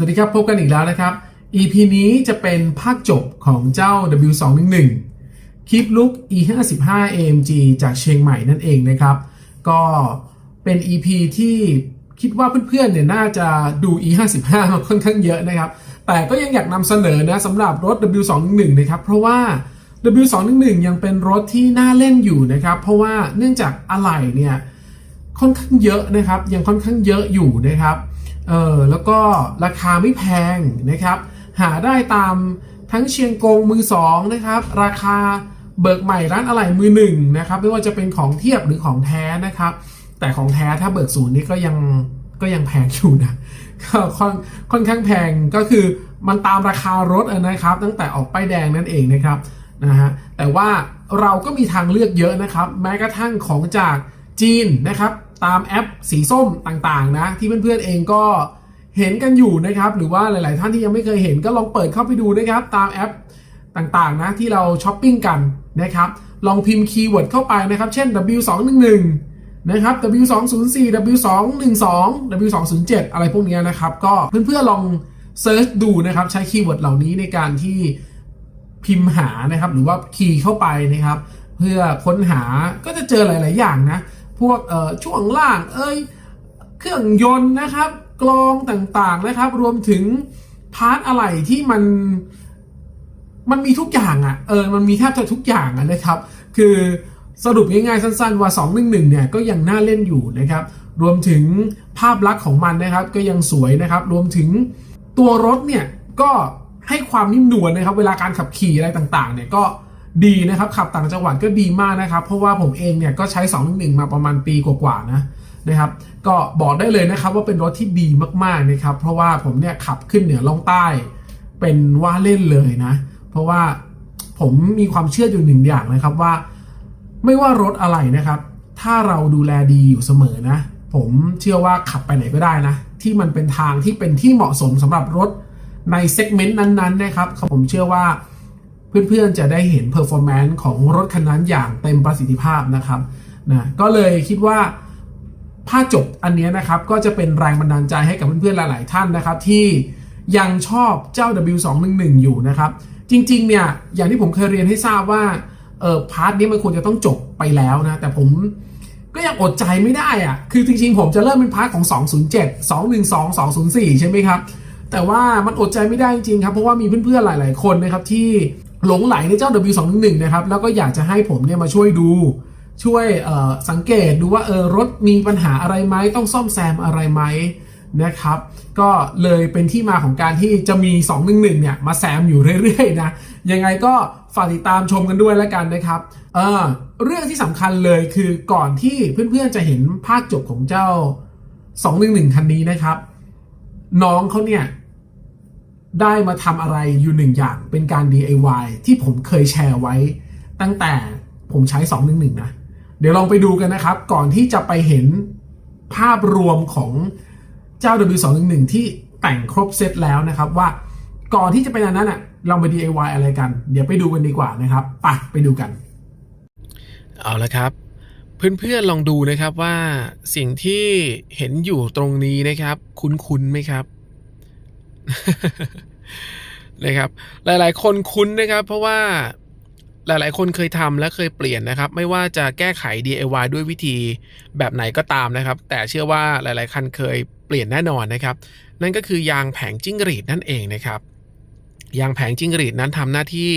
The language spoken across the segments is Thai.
วัสดีครับ พบกันอีกแล้วนะครับ EP นี้จะเป็นภาคจบของเจ้า W211 Keep Look E55 AMG จากเชียงใหม่นั่นเองนะครับ ก็เป็น EP ที่คิดว่าเพื่อนๆเนี่ยน่าจะดู E55 มาค่อนข้างเยอะนะครับ แต่ก็ยังอยากนำเสนอนะสำหรับรถ W211 นะครับ เพราะว่า W211 ยังเป็นรถที่น่าเล่นอยู่นะครับ เพราะว่าเนื่องจากอะไหล่เนี่ยค่อนข้างเยอะนะครับ ยังค่อนข้างเยอะอยู่นะครับ เออแล้วก็ราคาไม่แพงนะครับ หาได้ตามทั้งเชียงกงมือสองนะครับ ราคาเบิกใหม่ร้านอะไหล่มือหนึ่งนะครับ ไม่ว่าจะเป็นของเทียบหรือของแท้นะครับ แต่ของแท้ถ้าเบิกศูนย์นี่ก็ยังก็ยังแพงอยู่นะก็ค่อนค่อนข้างแพงก็คือมันตามราคารถนะครับ ตั้งแต่ออกป้ายแดงนั่นเองนะครับนะฮะแต่ว่าเราก็มีทางเลือกเยอะนะครับ แม้กระทั่งของจากจีนนะครับ ตามแอปสีส้มต่างๆนะ ที่เพื่อนๆเองก็เห็นกันอยู่นะครับ หรือว่าหลาย ๆ ท่านที่ยังไม่เคยเห็นก็ลองเปิดเข้าไปดูนะครับ ตามแอปต่างๆนะที่เราช้อปปิ้งกันนะครับ ลองพิมพ์คีย์เวิร์ดเข้าไปนะครับ เช่น W211 นะครับ W204 W212 W207 อะไรพวกนี้นะครับ ก็เพื่อนๆลองเซิร์ชดูนะครับ ใช้คีย์เวิร์ดเหล่านี้ในการที่พิมพ์หานะครับ หรือว่าคีย์เข้าไปนะครับ เพื่อค้นหาก็จะเจอหลาย ๆ อย่างนะ พวกช่วงล่างเอ้ยเครื่องยนต์นะครับกลองต่างๆนะครับ รวมถึงพาร์ทอะไรที่มันมันมีทุกอย่างอะ่ะเออมันมีแทบจะทุกอย่างะนะครับ คือสรุปง่ายๆสั้นๆว่า 211 เนี่ยก็ยังน่าเล่นอยู่นะครับ รวมถึงภาพลักษณ์ของมันนะครับ ก็ยังสวยนะครับ รวมถึงตัวรถเนี่ยก็ให้ความนิ่มนวลนะครับ เวลาการขับขี่อะไรต่างๆ เนี่ยก็ ดีนะครับขับต่างจังหวัดก็ดีมากนะครับ เพราะว่าผมเองเนี่ยก็ใช้ 211 มาประมาณปีกว่าๆนะนะครับก็บอกได้เลยนะครับว่าเป็นรถที่ดีมากๆนะครับเพราะว่าผมเนี่ยขับขึ้นเหนือล่องใต้ เป็นว่าเล่นเลยนะ เพราะว่าผมมีความเชื่ออยู่หนึ่งอย่างนะครับว่า ไม่ว่ารถอะไรนะครับ ถ้าเราดูแลดีอยู่เสมอนะ ผมเชื่อว่าขับไปไหนก็ได้นะ ที่มันเป็นทางที่เป็นที่เหมาะสมสำหรับรถในเซกเมนต์นั้นๆนะครับผมเชื่อว่า เพื่อนๆจะได้เห็นเพอร์ฟอร์แมนซ์ของรถคันนั้นอย่างเต็มประสิทธิภาพนะครับนะก็เลยคิดว่าภาคจบอันเนี้ยนะครับก็จะเป็นแรงบันดาลใจให้กับเพื่อนๆหลาย ๆ ท่านนะครับ ที่ยังชอบเจ้า W211 อยู่นะครับ จริง ๆ เนี่ย อย่างที่ผมเคยเรียนให้ทราบว่าเออพาร์ทนี้มันควรจะต้องจบไปแล้วนะ แต่ผมก็ยังอดใจไม่ได้อะคือจริง ๆ ผมจะเริ่มเป็นพาร์ทของ 207 212 204 ใช่ไหมครับ แต่ว่ามันอดใจไม่ได้จริงๆครับ เพราะว่ามีเพื่อนๆหลาย ๆ คนนะครับที่ หลงไหลในเจ้า W211 นะครับ แล้วก็อยากจะให้ผมเนี่ยมาช่วยดูช่วยสังเกตดูว่าเออรถมีปัญหาอะไรไหมต้องซ่อมแซมอะไรไหมนะครับ ก็เลยเป็นที่มาของการที่จะมี 211 เนี่ย มาแซมอยู่เรื่อยๆนะยังไงก็ฝากติดตามชมกันด้วยแล้วกันนะครับเออเรื่องที่สำคัญเลยคือก่อนที่เพื่อนๆจะเห็นภาคจบของเจ้า 211 คันนี้นะครับ น้องเขาเนี่ย ได้มาทำอะไรอยู่หนึ่งอย่างเป็นการ DIY ที่ผมเคยแชร์ไว้ ตั้งแต่ผมใช้ 211 นะ เดี๋ยวลองไปดูกันนะครับ ก่อนที่จะไปเห็นภาพรวมของเจ้า W211 ที่แต่งครบเซตแล้วนะครับว่าก่อนที่จะไปนั้นอะลองไป DIY อะไรกัน เดี๋ยวไปดูกันดีกว่านะครับไปไปดูกัน เอาละครับ เพื่อนๆลองดูนะครับว่าสิ่งที่เห็นอยู่ตรงนี้นะครับ คุ้นๆไหมครับ นะครับ หลายๆ คนคุ้นนะครับ เพราะว่าหลายๆ คนเคยทำและเคยเปลี่ยนนะครับ ไม่ว่าจะแก้ไข DIY ด้วยวิธีแบบไหนก็ตามนะครับ แต่เชื่อว่าหลาย ๆ คันเคยเปลี่ยนแน่นอนนะครับ นั่นก็คือยางแผงจิ้งหรีดนั่นเองนะครับ ยางแผงจิ้งหรีดนั้นทำหน้าที่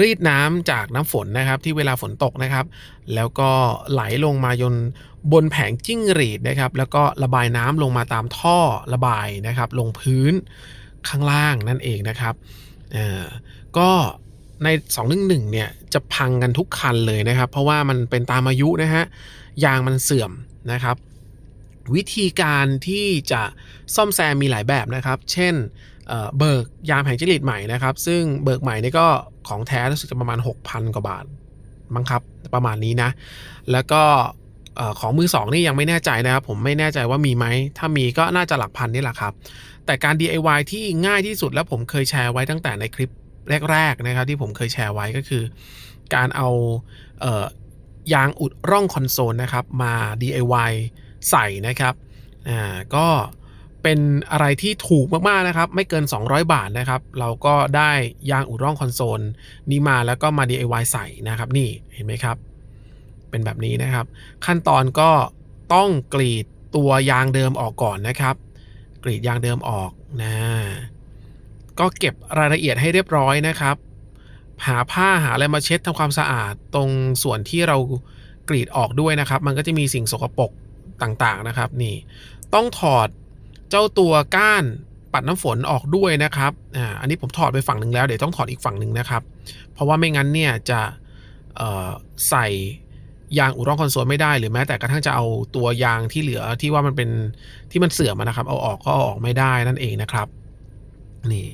รีดน้ำจากน้ำฝนนะครับ ที่เวลาฝนตกนะครับ แล้วก็ไหลลงมายนบนแผงจิ้งหรีดนะครับ แล้วก็ระบายน้ำลงมาตามท่อระบายนะครับ ลงพื้นข้างล่างนั่นเองนะครับเอ่อก็ใน 211เนี่ยจะพังกันทุกคันเลยนะครับ เพราะว่ามันเป็นตามอายุนะฮะยางมันเสื่อมนะครับ วิธีการที่จะซ่อมแซมมีหลายแบบนะครับ เช่น เบิกยางแผงจิรีดใหม่นะครับ ซึ่งเบิกใหม่นี่ก็ของแท้รู้สึกจะประมาณ 6,000 กว่าบาทมั้งครับ ประมาณนี้นะ แล้วก็ของมือสองนี่ยังไม่แน่ใจนะครับ ผมไม่แน่ใจว่ามีไหม ถ้ามีก็น่าจะหลักพันนี่แหละครับ แต่การ DIY ที่ง่ายที่สุดแล้วผมเคยแชร์ไว้ตั้งแต่ในคลิปแรก ๆ นะครับ ที่ผมเคยแชร์ไว้ก็คือ การเอาเอ่อยางอุดร่องคอนโซลนะครับมา DIY ใส่นะครับอ่าก็ เป็นอะไรที่ถูกมากๆนะครับ ไม่เกิน 200 บาทนะครับ เราก็ได้ยางอุดร่องคอนโซลนี้มาแล้วก็มา DIY ใส่นะครับ นี่เห็นไหมครับ เป็นแบบนี้นะครับ ขั้นตอนก็ต้องกรีดตัวยางเดิมออกก่อนนะครับ กรีดยางเดิมออกนะก็เก็บรายละเอียดให้เรียบร้อยนะครับ หาผ้าหาอะไรมาเช็ดทำความสะอาดตรงส่วนที่เรากรีดออกด้วยนะครับ มันก็จะมีสิ่งสกปรกต่างๆนะครับ นี่ ต้องถอด เจ้าตัวก้านปัดน้ำฝนออกด้วยนะครับอ่าอันนี้ผมถอดไปฝั่งหนึ่งแล้วเดี๋ยวต้องถอดอีกฝั่งหนึ่งนะครับ เพราะว่าไม่งั้นเนี่ยจะใส่ยางอุดร่องคอนโซลไม่ได้หรือแม้แต่กระทั่งจะเอาตัวยางที่เหลือที่ว่ามันเป็นที่มันเสื่อมนะครับ เอาออกก็เอาออกไม่ได้นั่นเองนะครับนี่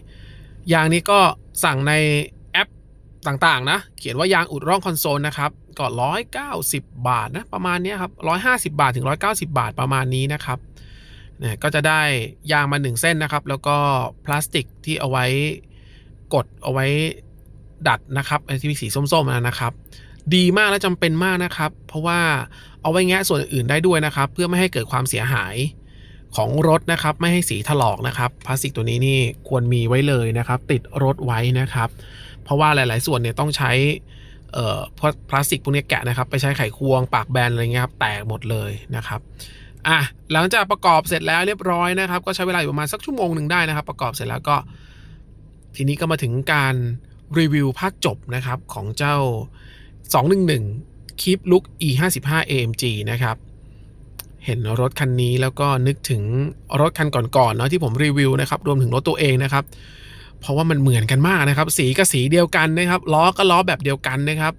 ยางนี้ก็สั่งในแอปต่างๆนะ เขียนว่ายางอุดร่องคอนโซลนะครับก็ร้อยเก้าสิบบาทนะประมาณนี้ครับร้อยห้าสิบาทถึงร้อยเก้าสิบาทประมาณนี้นะครับ นี่ยก็จะได้ยางมาหนึ่งเส้นนะครับ แล้วก็พลาสติกที่เอาไว้กดเอาไว้ดัดนะครับไอ้ที่มีสีส้มๆนะครับ ดีมากและจำเป็นมากนะครับ เพราะว่าเอาไว้แงะส่วนอื่นได้ด้วยนะครับ เพื่อไม่ให้เกิดความเสียหายของรถนะครับ ไม่ให้สีถลอกนะครับพลาสติกตัวนี้นี่ควรมีไว้เลยนะครับ ติดรถไว้นะครับ เพราะว่าหลาย ๆ ส่วนเนี่ยต้องใช้เอ่อพวกพลาสติกพวกนี้แกะนะครับ ไปใช้ไขควงปากแบนอะไรเงี้ยครับแตกหมดเลยนะครับ อะหลังจากประกอบเสร็จแล้วเรียบร้อยนะครับ ก็ใช้เวลาอยู่ประมาณสักชั่วโมงหนึ่งได้นะครับ ประกอบเสร็จแล้วก็ ทีนี้ก็มาถึงการรีวิวภาคจบนะครับของเจ้า 211 Keep Look E 5 5 AMG นะครับ เห็นรถคันนี้แล้วก็นึกถึงรถคันก่อนๆเนาะที่ผมรีวิวนะครับ รวมถึงรถตัวเองนะครับ เพราะว่ามันเหมือนกันมากนะครับ สีก็สีเดียวกันนะครับ ล้อก็ล้อแบบเดียวกันนะครับ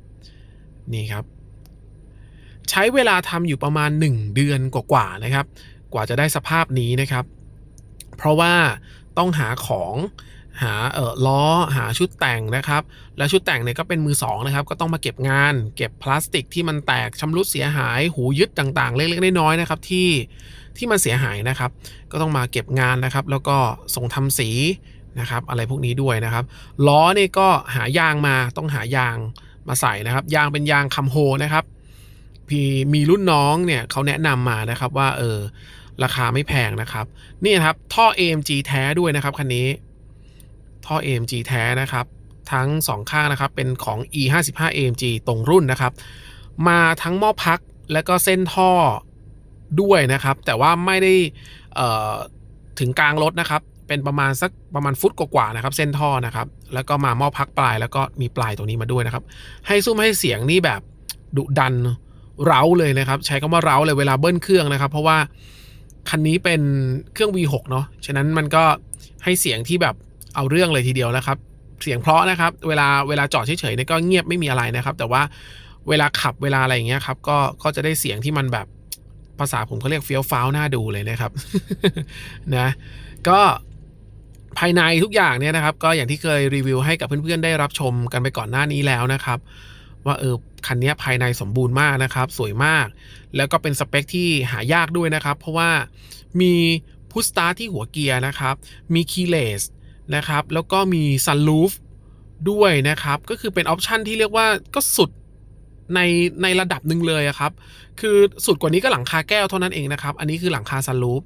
นี่ครับ ใช้เวลาทำอยู่ประมาณ 1 เดือนกว่าๆนะครับ กว่าจะได้สภาพนี้นะครับ เพราะว่าต้องหาของหาเออล้อหาชุดแต่งนะครับ แล้วชุดแต่งเนี่ยก็เป็นมือสองนะครับ ก็ต้องมาเก็บงาน เก็บพลาสติกที่มันแตกชำรุดเสียหายหูยึดต่างๆ เล็กๆน้อยๆนะครับที่ที่มันเสียหายนะครับ ก็ต้องมาเก็บงานนะครับ แล้วก็ส่งทำสีนะครับ อะไรพวกนี้ด้วยนะครับ ล้อเนี่ยก็หายางมาต้องหายางมาใส่นะครับ ยางเป็นยางคัมโฮนะครับ พี่มีรุ่นน้องเนี่ยเขาแนะนำมานะครับว่าเออราคาไม่แพงนะครับ นี่ครับท่อ AMG แท้ด้วยนะครับคันนี้ ท่อ AMG แท้นะครับ ทั้ง 2 ข้างนะครับ เป็นของ E 5 5 AMG ตรงรุ่นนะครับ มาทั้งหม้อพักและก็เส้นท่อด้วยนะครับ แต่ว่าไม่ได้ถึงกลางรถนะครับ เป็นประมาณสักประมาณฟุตกว่าๆนะครับ เส้นท่อนะครับ แล้วก็มาหม้อพักปลายแล้วก็มีปลายตัวนี้มาด้วยนะครับ ให้ซุ้มให้เสียงนี่แบบดุดัน เร้าเลยนะครับ ใช้คำว่าเร้าเลยเวลาเบิ้ลเครื่องนะครับ เพราะว่าคันนี้เป็นเครื่อง V6 เนาะฉะนั้นมันก็ให้เสียงที่แบบเอาเรื่องเลยทีเดียวนะครับ เสียงเพราะนะครับ เวลาเวลาจอดเฉยๆเนี่ยก็เงียบไม่มีอะไรนะครับ แต่ว่าเวลาขับเวลาอะไรอย่างเงี้ยครับ ก็ก็จะได้เสียงที่มันแบบภาษาผมเขาเรียกเฟี้ยวฟ้าวน่าดูเลยนะครับนะก็ภายในทุกอย่างเนี่ยนะครับ ก็อย่างที่เคยรีวิวให้กับเพื่อนๆได้รับชมกันไปก่อนหน้านี้แล้วนะครับ ว่าเออคันนี้ภายในสมบูรณ์มากนะครับ สวยมาก แล้วก็เป็นสเปคที่หายากด้วยนะครับ เพราะว่ามีพุชสตาร์ที่หัวเกียร์นะครับ มีคีเลสนะครับ แล้วก็มีซันลูฟด้วยนะครับ ก็คือเป็นออปชันที่เรียกว่าก็สุดในในระดับหนึ่งเลยครับ คือสุดกว่านี้ก็หลังคาแก้วเท่านั้นเองนะครับ อันนี้คือหลังคาซันลูฟ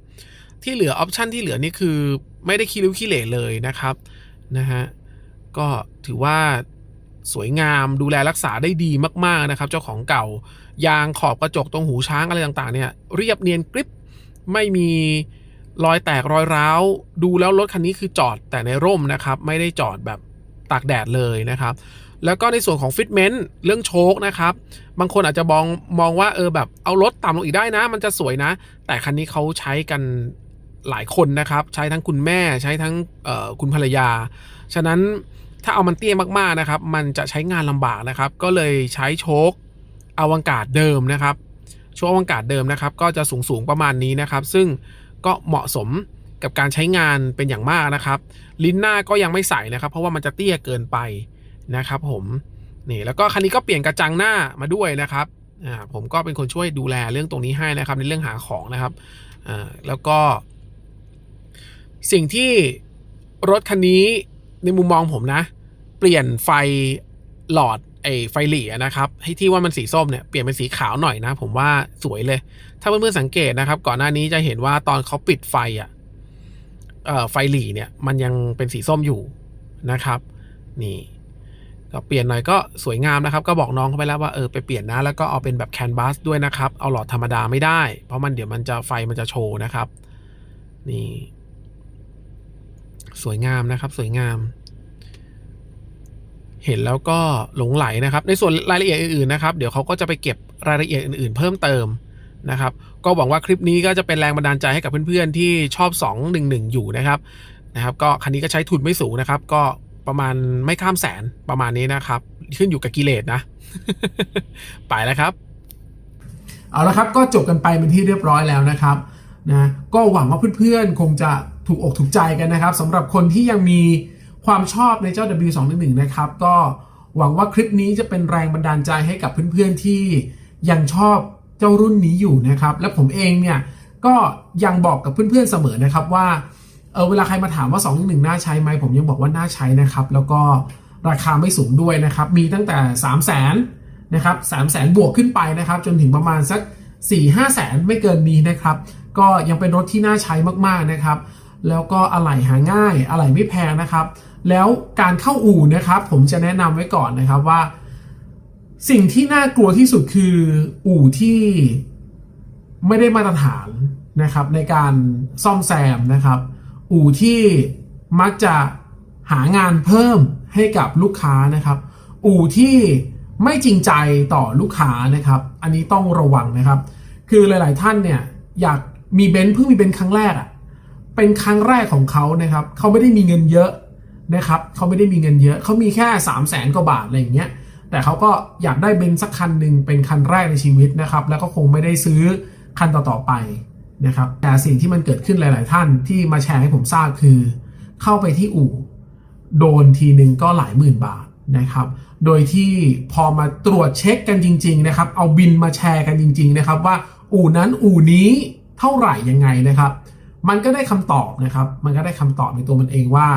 ที่เหลือออปชันที่เหลือนี่คือไม่ได้คีริวคีเหร่เลยนะครับนะฮะก็ถือว่า สวยงามดูแลรักษาได้ดีมากๆนะครับ เจ้าของเก่ายางขอบกระจกตรงหูช้างอะไรต่างๆเนี่ยเรียบเนียนกริบไม่มีรอยแตกรอยร้าว ดูแล้วรถคันนี้คือจอดแต่ในร่มนะครับ ไม่ได้จอดแบบตากแดดเลยนะครับ แล้วก็ในส่วนของฟิตเมนต์เรื่องโชคนะครับ บางคนอาจจะมองมองว่าเออแบบเอารถต่ำลงอีกได้นะ มันจะสวยนะ แต่คันนี้เขาใช้กันหลายคนนะครับ ใช้ทั้งคุณแม่ใช้ทั้งออคุณภรรยา ฉะนั้น ถ้าเอามันเตี้ยมากๆนะครับ มันจะใช้งานลำบากนะครับ ก็เลยใช้โชคอวังกาศเดิมนะครับ โชคอวังกาศเดิมนะครับ ก็จะสูงสูงๆประมาณนี้นะครับ ซึ่งก็เหมาะสมกับการใช้งานเป็นอย่างมากนะครับ ลิ้นหน้าก็ยังไม่ใส่นะครับ เพราะว่ามันจะเตี้ยเกินไปนะครับ ผมนี่แล้วก็คันนี้ก็เปลี่ยนกระจังหน้ามาด้วยนะครับอ่าผมก็เป็นคนช่วยดูแลเรื่องตรงนี้ให้นะครับ ในเรื่องหาของนะครับอ่าแล้วก็ สิ่งที่รถคันนี้ ในมุมมองผมนะ เปลี่ยนไฟหลอดไอ้ไฟหลีอะนะครับให้ที่ว่ามันสีส้มเนี่ยเปลี่ยนเป็นสีขาวหน่อยนะ ผมว่าสวยเลย ถ้าเพื่อนๆสังเกตนะครับ ก่อนหน้านี้จะเห็นว่าตอนเขาปิดไฟอะไฟหลีเนี่ย มันยังเป็นสีส้มอยู่นะครับ นี่ก็เปลี่ยนหน่อยก็สวยงามนะครับ ก็บอกน้องเขาไปแล้วว่าเออไปเปลี่ยนนะแล้วก็เอาเป็นแบบแคนวาสด้วยนะครับ เอาหลอดธรรมดาไม่ได้ เพราะมันเดี๋ยวมันจะไฟมันจะโชว์นะครับ นี่ สวยงามนะครับ สวยงาม เห็นแล้วก็หลงไหลนะครับ ในส่วนรายละเอียดอื่นๆนะครับ เดี๋ยวเขาก็จะไปเก็บรายละเอียดอื่นๆ เพิ่มเติมนะครับ ก็หวังว่าคลิปนี้ก็จะเป็นแรงบันดาลใจให้กับเพื่อนๆที่ชอบ 211 อยู่นะครับนะครับ ก็คันนี้ก็ใช้ทุนไม่สูงนะครับ ก็ประมาณไม่ข้ามแสนประมาณนี้นะครับ ขึ้นอยู่กับกิเลสนะ ไปแล้วครับ เอาละครับก็จบกันไปเป็นที่เรียบร้อยแล้วนะครับนะก็หวังว่าเพื่อนๆคงจะ ถูกอกถูกใจกันนะครับสำหรับคนที่ยังมีความชอบในเจ้า W211 นะครับก็หวังว่าคลิปนี้จะเป็นแรงบันดาลใจให้กับเพื่อนๆที่ยังชอบเจ้ารุ่นนี้อยู่นะครับ และผมเองเนี่ยก็ยังบอกกับเพื่อนๆเสมอนะครับว่าเออเวลาใครมาถามว่า211น่าใช้ไหมผมยังบอกว่าน่าใช้นะครับ แล้วก็ราคาไม่สูงด้วยนะครับ มีตั้งแต่ 3 0 0 0 0นนะครับสามแสนบวกขึ้นไปนะครับ จนถึงประมาณสัก4ี่ห้าแสนไม่เกินนี้นะครับ ก็ยังเป็นรถที่น่าใช้มากๆนะครับ แล้วก็อะไหล่หาง่าย อะไหล่ไม่แพงนะครับ แล้วการเข้าอู่นะครับ ผมจะแนะนำไว้ก่อนนะครับว่า สิ่งที่น่ากลัวที่สุดคืออู่ที่ไม่ได้มาตรฐานนะครับในการซ่อมแซมนะครับ อู่ที่มักจะหางานเพิ่มให้กับลูกค้านะครับ อู่ที่ไม่จริงใจต่อลูกค้านะครับ อันนี้ต้องระวังนะครับ คือหลาย ๆ ท่านเนี่ยอยากมีเบนซ์เพิ่งมีเบนซ์ครั้งแรกอะ เป็นครั้งแรกของเขานะครับเขาไม่ได้มีเงินเยอะนะครับเขาไม่ได้มีเงินเยอะเขามีแค่3 0 0แสนกว่าบาทอะไรอย่างเงี้ยแต่เขาก็อยากได้เบนซ์สักคันหนึ่งเป็นคันแรกในชีวิตนะครับ แล้วก็คงไม่ได้ซื้อคันต่อๆไปนะครับแต่สิ่งที่มันเกิดขึ้นหลาย ๆ ท่านที่มาแชร์ให้ผมทราบคือ เข้าไปที่อู่โดนทีหนึ่งก็หลายหมื่นบาทนะครับ โดยที่พอมาตรวจเช็คกันจริง ๆ นะครับ เอาบินมาแชร์กันจริง ๆ นะครับ ว่าอู่นั้นอู่นี้เท่าไหร่ยังไงนะครับ มันก็ได้คำตอบนะครับ มันก็ได้คำตอบในตัวมันเองว่า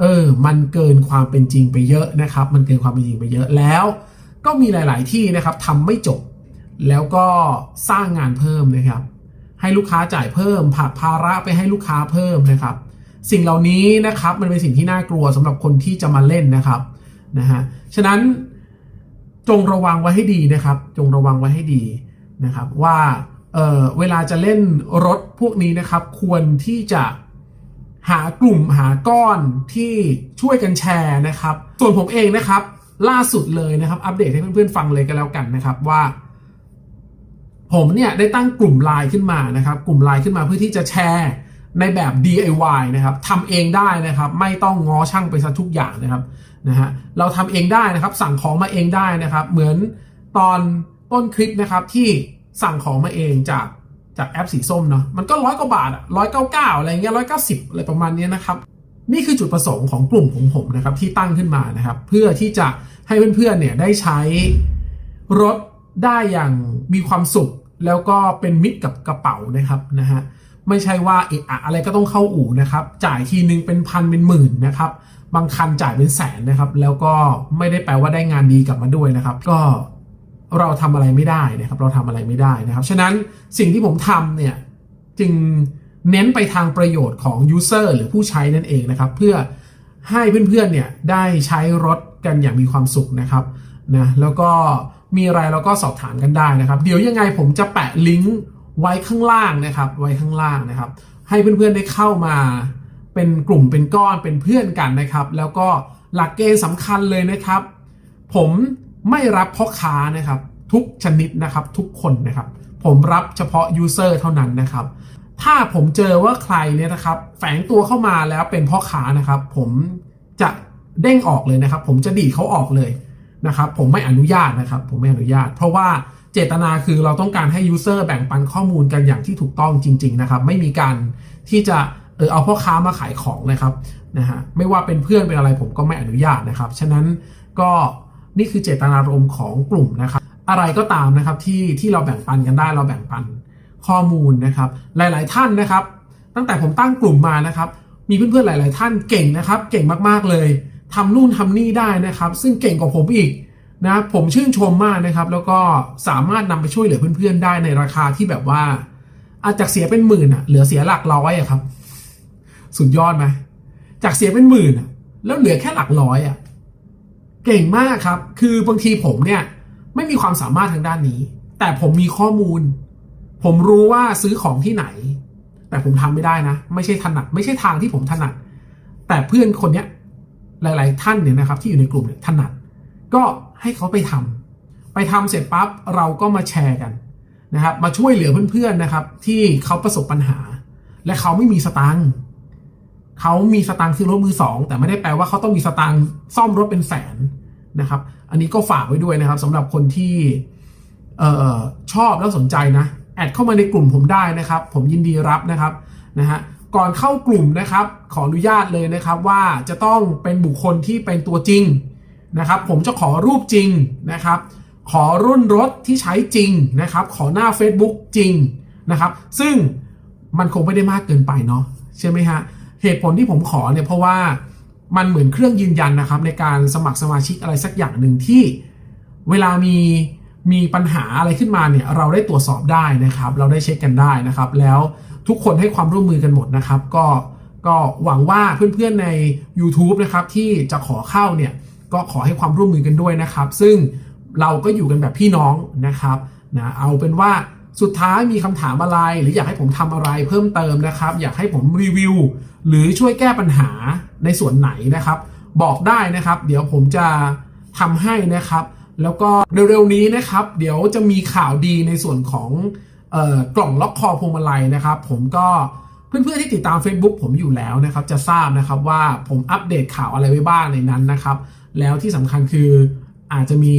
เออ มันเกินความเป็นจริงไปเยอะนะครับ มันเกินความเป็นจริงไปเยอะแล้ว ก็มีหลาย ๆ ที่นะครับทำไม่จบ แล้วก็สร้างงานเพิ่มนะครับ ให้ลูกค้าจ่ายเพิ่มผักภาระไปให้ลูกค้าเพิ่มนะครับ สิ่งเหล่านี้นะครับมันเป็นสิ่งที่น่ากลัวสำหรับคนที่จะมาเล่นนะครับนะฮะฉะนั้นจงระวังไว้ให้ดีนะครับ จงระวังไว้ให้ดีนะครับว่า เเวลาจะเล่นรถพวกนี้นะครับ ควรที่จะหากลุ่มหาก้อนที่ช่วยกันแชร์นะครับ ส่วนผมเองนะครับ ล่าสุดเลยนะครับ อัปเดตให้เพื่อนๆฟังเลยก็แล้วกันนะครับว่า ผมเนี่ยได้ตั้งกลุ่มไลน์ขึ้นมานะครับ กลุ่มไลน์ขึ้นมาเพื่อที่จะแชร์ในแบบ DIY นะครับทำเองได้นะครับ ไม่ต้องง้อช่างไปซะทุกอย่างนะครับนะฮะเราทำเองได้นะครับ สั่งของมาเองได้นะครับ เหมือนตอนต้นคลิปนะครับที่ สั่งของมาเองจากจากแอปสีส้มเนาะมันก็ร้อยกว่าบาทอะร้อยเก้าเก้าอะไรเงี้ยร้อยเก้าสิบอะไรประมาณเนี้ยนะครับ นี่คือจุดประสงค์ของกลุ่มของผมนะครับที่ตั้งขึ้นมานะครับ เพื่อที่จะให้เพื่อนๆเนี่ยได้ใช้รถได้อย่างมีความสุข แล้วก็เป็นมิตรกับกระเป๋านะครับนะฮะไม่ใช่ว่าเอะอะอะไรก็ต้องเข้าอู่นะครับ จ่ายทีนึงเป็นพันเป็นหมื่นนะครับบางคันจ่ายเป็นแสนนะครับ แล้วก็ไม่ได้แปลว่าได้งานดีกลับมาด้วยนะครับ ก็ เราทำอะไรไม่ได้นะครับ เราทำอะไรไม่ได้นะครับ ฉะนั้นสิ่งที่ผมทำเนี่ยจึงเน้นไปทางประโยชน์ของ user หรือผู้ใช้นั่นเองนะครับ เพื่อให้เพื่อนๆเนี่ยได้ใช้รถกันอย่างมีความสุขนะครับนะแล้วก็มีอะไรเราก็สอบถามกันได้นะครับ เดี๋ยวยังไงผมจะแปะลิงก์ไว้ข้างล่างนะครับ ไว้ข้างล่างนะครับ ให้เพื่อนๆได้เข้ามาเป็นกลุ่มเป็นก้อนเป็นเพื่อนกันนะครับ แล้วก็หลักเกณฑ์สำคัญเลยนะครับ ผม ไม่รับพ่อค้านะครับ ทุกชนิดนะครับทุกคนนะครับ ผมรับเฉพาะยูเซอร์เท่านั้นนะครับ ถ้าผมเจอว่าใครเนี่ยนะครับ แฝงตัวเข้ามาแล้วเป็นพ่อค้านะครับ ผมจะเด้งออกเลยนะครับ ผมจะดีดเขาออกเลยนะครับ ผมไม่อนุญาตนะครับ ผมไม่อนุญาต เพราะว่าเจตนาคือเราต้องการให้ยูเซอร์แบ่งปันข้อมูลกันอย่างที่ถูกต้องจริง ๆนะครับ ไม่มีการที่จะเออเอาพ่อค้ามาขายของนะครับนะฮะไม่ว่าเป็นเพื่อนเป็นอะไรผมก็ไม่อนุญาตนะครับ ฉะนั้นก็ นี่คือเจตนารมณ์ของกลุ่มนะครับ อะไรก็ตามนะครับที่ที่เราแบ่งปันกันได้เราแบ่งปันข้อมูลนะครับ หลาย ๆ ท่านนะครับ ตั้งแต่ผมตั้งกลุ่มมานะครับ มีเพื่อนๆหลาย ๆ ท่านเก่งนะครับ เก่งมากๆเลยทำนู่นทำนี่ได้นะครับ ซึ่งเก่งกว่าผมอีกนะผมชื่นชมมากนะครับ แล้วก็สามารถนำไปช่วยเหลือเพื่อนๆได้ในราคาที่แบบว่า อาจจะเสียเป็นหมื่นอะเหลือเสียหลักร้อยอะครับ สุดยอดไหมจากเสียเป็นหมื่นอะแล้วเหลือแค่หลักร้อยอะ เก่งมากครับ คือบางทีผมเนี่ยไม่มีความสามารถทางด้านนี้ แต่ผมมีข้อมูล ผมรู้ว่าซื้อของที่ไหน แต่ผมทำไม่ได้นะ ไม่ใช่ถนัด ไม่ใช่ทางที่ผมถนัด แต่เพื่อนคนเนี้ยหลาย ๆ ท่านเนี่ยนะครับ ที่อยู่ในกลุ่มเนี่ยถนัด ก็ให้เขาไปทำไปทำเสร็จปั๊บเราก็มาแชร์กันนะครับ มาช่วยเหลือเพื่อน ๆ นะครับ ที่เขาประสบปัญหา และเขาไม่มีสตังค์ เขามีสตังค์ซื้อรถมือสองแต่ไม่ได้แปลว่าเขาต้องมีสตังค์ซ่อมรถเป็นแสนนะครับ อันนี้ก็ฝากไว้ด้วยนะครับสำหรับคนที่เออชอบแล้วสนใจนะแอดเข้ามาในกลุ่มผมได้นะครับ ผมยินดีรับนะครับนะฮะก่อนเข้ากลุ่มนะครับ ขออนุญาตเลยนะครับว่าจะต้องเป็นบุคคลที่เป็นตัวจริงนะครับ ผมจะขอรูปจริงนะครับ ขอรุ่นรถที่ใช้จริงนะครับ ขอหน้า Facebook จริงนะครับ ซึ่งมันคงไม่ได้มากเกินไปเนาะใช่ไหมฮะ เหตุผลที่ผมขอเนี่ยเพราะว่ามันเหมือนเครื่องยืนยันนะครับ ในการสมัครสมาชิกอะไรสักอย่างหนึ่งที่เวลามีมีปัญหาอะไรขึ้นมาเนี่ยเราได้ตรวจสอบได้นะครับ เราได้เช็คกันได้นะครับ แล้วทุกคนให้ความร่วมมือกันหมดนะครับ ก็ก็หวังว่าเพื่อนๆใน YouTube นะครับที่จะขอเข้าเนี่ยก็ขอให้ความร่วมมือกันด้วยนะครับ ซึ่งเราก็อยู่กันแบบพี่น้องนะครับนะเอาเป็นว่า สุดท้ายมีคำถามอะไร หรืออยากให้ผมทำอะไรเพิ่มเติมนะครับ อยากให้ผมรีวิว หรือช่วยแก้ปัญหาในส่วนไหนนะครับ บอกได้นะครับ เดี๋ยวผมจะทำให้นะครับ แล้วก็เร็วๆนี้นะครับ เดี๋ยวจะมีข่าวดีในส่วนของออกล่องล็อกคอพวงมาลัยนะครับ ผมก็เพื่อนๆที่ติดตาม Facebook ผมอยู่แล้วนะครับ จะทราบนะครับว่าผมอัปเดตข่าวอะไรไว้บ้างในนั้นนะครับ แล้วที่สำคัญคืออาจจะมี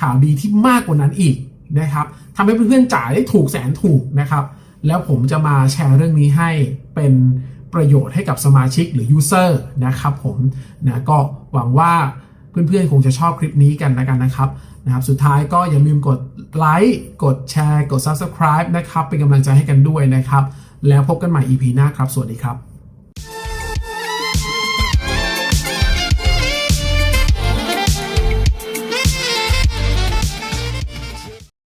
ข่าวดีที่มากกว่านั้นอีก นะครับทำให้เพื่อนๆจ่ายได้ถูกแสนถูกนะครับ แล้วผมจะมาแชร์เรื่องนี้ให้เป็นประโยชน์ให้กับสมาชิกหรือยูเซอร์นะครับผมนะก็หวังว่าเพื่อนๆ คงจะชอบคลิปนี้กันนะกันนะครับนะครับ สุดท้ายก็อย่าลืมกดไลค์กดแชร์ กด Subscribe นะครับ เป็นกำลังใจให้กันด้วยนะครับ แล้วพบกันใหม่ EP หน้าครับ สวัสดีครับ